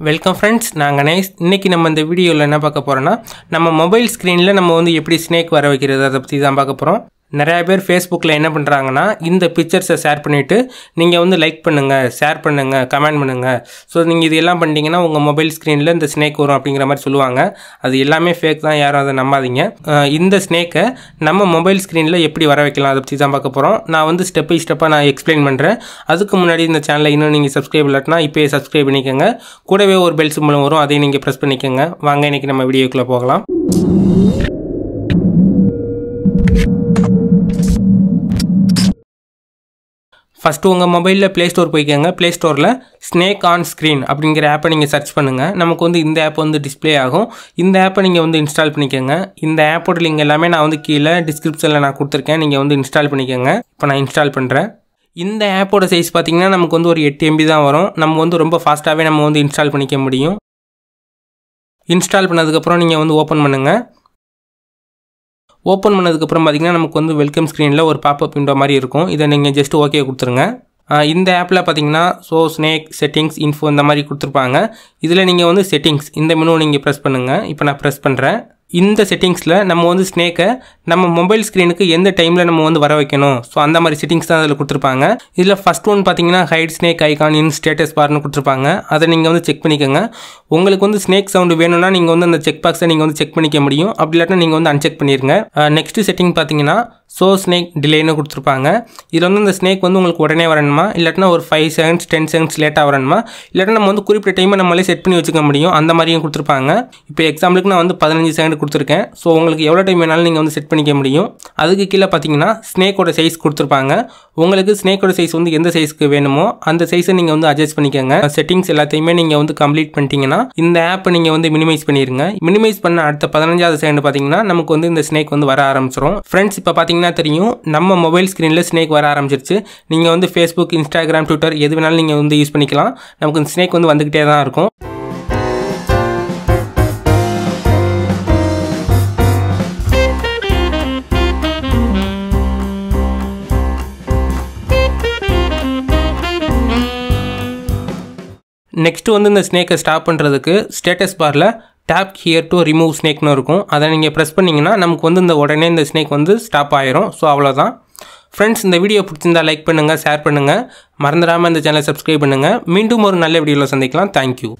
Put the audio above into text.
Welcome friends நான் கணேஷ். இன்றைக்கி நம்ம இந்த வீடியோவில் என்ன பார்க்க போகிறோன்னா நம்ம மொபைல் ஸ்க்ரீனில் நம்ம வந்து எப்படி ஸ்னேக் வர வைக்கிறது அதை பற்றி தான் பார்க்க போகிறோம் நிறையா பேர் ஃபேஸ்புக்கில் என்ன பண்ணுறாங்கன்னா இந்த பிக்சர்ஸை ஷேர் பண்ணிவிட்டு நீங்கள் வந்து லைக் பண்ணுங்கள் ஷேர் பண்ணுங்கள் கமெண்ட் பண்ணுங்கள் ஸோ நீங்கள் இது எல்லாம் பண்ணிட்டீங்கன்னா உங்கள் மொபைல் ஸ்க்ரீனில் இந்த ஸ்னேக் வரும் அப்படிங்கிற மாதிரி சொல்லுவாங்க. அது எல்லாமே ஃபேக் தான் யாரும் அதை நம்பாதீங்க. இந்த ஸ்னேக்கை நம்ம மொபைல் ஸ்க்ரீனில் எப்படி வர வைக்கலாம் அதை பற்றி தான் பார்க்க போகிறோம் நான் வந்து ஸ்டெப் பை ஸ்டெப்பாக நான் எக்ஸ்பிளைன் பண்ணுறேன் அதுக்கு முன்னாடி இந்த சேனலை இன்னும் நீங்கள் சப்ஸ்கிரைப் இல்லாட்டினா இப்போயே சப்ஸ்கிரைப் பண்ணிக்கோங்க. கூடவே ஒரு பெல் சிம்பிளும் வரும் அதையும் நீங்கள் ப்ரெஸ் பண்ணிக்கோங்க. வாங்க இன்றைக்கி நம்ம வீடியோக்குள்ளே போகலாம். ஃபஸ்ட்டு உங்கள் மொபைலில் ப்ளே ஸ்டோர் போய்க்கோங்க. ப்ளே ஸ்டோரில் ஸ்னேக் ஆன் ஸ்க்ரீன் அப்படிங்கிற ஆப்பை நீங்கள் சர்ச் பண்ணுங்கள் நமக்கு வந்து இந்த ஆப் வந்து டிஸ்ப்ளே ஆகும். இந்த ஆப்பை நீங்கள் வந்து இன்ஸ்டால் பண்ணிக்கோங்க. இந்த ஆப்போட லிங்க் எல்லாமே நான் வந்து கீழே டிஸ்கிரிப்ஷனில் நான் கொடுத்துருக்கேன். நீங்கள் வந்து இன்ஸ்டால் பண்ணிக்கோங்க. இப்போ நான் இன்ஸ்டால் பண்ணுறேன் இந்த ஆப்போட சைஸ் பார்த்தீங்கன்னா நமக்கு வந்து ஒரு எட்டு எம்பி தான் வரும். நம்ம வந்து ரொம்ப ஃபாஸ்ட்டாகவே நம்ம வந்து இன்ஸ்டால் பண்ணிக்க முடியும். இன்ஸ்டால் பண்ணதுக்கப்புறம் நீங்கள் வந்து ஓப்பன் பண்ணுங்கள் ஓப்பன் பண்ணதுக்கப்புறம் பார்த்தீங்கன்னா நமக்கு வந்து வெல்கம் ஸ்க்ரீனில் ஒரு பாப்பப் விண்டோ மாதிரி இருக்கும். இதை நீங்கள் ஜஸ்ட் ஓகே கொடுத்துருங்க. இந்த ஆப்பில் பார்த்தீங்கன்னா ஸோ ஸ்னேக் செட்டிங்ஸ் இன்ஃபோ இந்த மாதிரி கொடுத்துருப்பாங்க. இதில் நீங்கள் வந்து செட்டிங்ஸ் இந்த மெனு நீங்கள் ப்ரெஸ் பண்ணுங்கள் இப்போ நான் ப்ரெஸ் பண்ணுறேன் இந்த செட்டிங்ஸில் நம்ம வந்து ஸ்னேக்கை நம்ம மொபைல் ஸ்க்ரீனுக்கு எந்த டைமில் நம்ம வந்து வர வைக்கணும்? ஸோ அந்த மாதிரி செட்டிங்ஸ் தான் அதில் கொடுத்துருப்பாங்க. இதில் ஃபஸ்ட் ஒன் பார்த்தீங்கன்னா hide snake icon in status பார்னு கொடுத்துருப்பாங்க. அதை நீங்கள் வந்து செக் பண்ணிக்கோங்க. உங்களுக்கு வந்து ஸ்னேக் சவுண்டு வேணும்னா நீங்கள் வந்து அந்த செக் பாக்ஸை நீங்கள் வந்து செக் பண்ணிக்க முடியும். அப்படி இல்லாட்டினா நீங்கள் வந்து அன்செக் பண்ணிடுங்க நெக்ஸ்ட் செட்டிங் பார்த்தீங்கன்னா ஸோ ஸ்னேக் டிலேன்னு கொடுத்துருப்பாங்க. இதில் வந்து இந்த ஸ்னேக் வந்து உங்களுக்கு உடனே வரணுமா? இல்லாட்டினா ஒரு ஃபைவ் செகண்ட்ஸ் டென் செகண்ட்ஸ் லேட்டாக வரணுமா? இல்லாட்டினா நம்ம வந்து குறிப்பிட்ட டைமை நம்மளே செட் பண்ணி வச்சுக்க முடியும். அந்த மாதிரியும் கொடுத்துருப்பாங்க. இப்போ எக்ஸாம்பிளுக்கு நான் வந்து பதினஞ்சு செகண்ட் கொடுத்துருக்கேன். ஸோ உங்களுக்கு எவ்வளோ டைம் வேணாலும் நீங்கள் வந்து செட் பண்ணிக்க முடியும். அதுக்கு கீழே பார்த்தீங்கன்னா ஸ்னேக்கோட சைஸ் கொடுத்துருப்பாங்க. உங்களுக்கு ஸ்னேக்கோட சைஸ் வந்து எந்த சைஸ்க்கு வேணுமோ அந்த சைஸை நீங்கள் வந்து அட்ஜஸ்ட் பண்ணிக்கோங்க. செட்டிங்ஸ் எல்லாத்தையுமே நீங்கள் வந்து கம்ப்ளீட் பண்ணிட்டீங்கன்னா இந்த ஆப்பை நீங்கள் வந்து மினிமைஸ் பண்ணிடுங்க மினிமைஸ் பண்ண அடுத்த பதினஞ்சாவது செகண்ட் பார்த்தீங்கன்னா நமக்கு வந்து இந்த ஸ்னேக் வந்து வர ஆரம்பிச்சிடும் ஃப்ரெண்ட்ஸ் இப்போ பார்த்தீங்கன்னா தெரியும். நம்ம மொபைல் ஸ்க்ரீனில் ஸ்னேக் வர ஆரம்பிச்சிருச்சு. நீங்கள் வந்து ஃபேஸ்புக் இன்ஸ்டாகிராம் ட்விட்டர் எது வேணாலும் நீங்கள் வந்து யூஸ் பண்ணிக்கலாம். நமக்கு இந்த ஸ்னேக் வந்து வந்துக்கிட்டே தான் இருக்கும். நெக்ஸ்ட்டு வந்து இந்த ஸ்னேக்கை ஸ்டாப் பண்ணுறதுக்கு ஸ்டேட்டஸ் பாரில் டேப் ஹியர் டு ரிமூவ் ஸ்னேக்னு இருக்கும். அதை நீங்கள் ப்ரெஸ் பண்ணிங்கன்னா நமக்கு வந்து இந்த உடனே இந்த ஸ்னேக் வந்து ஸ்டாப் ஆயிரும். ஸோ அவ்வளோதான் ஃப்ரெண்ட்ஸ் இந்த வீடியோ பிடிச்சிருந்தா லைக் பண்ணுங்கள் ஷேர் பண்ணுங்கள் மறந்துடாமல் இந்த சேனலை சப்ஸ்கிரைப் பண்ணுங்கள் மீண்டும் ஒரு நல்ல வீடியோவில் சந்திக்கலாம். தேங்க்யூ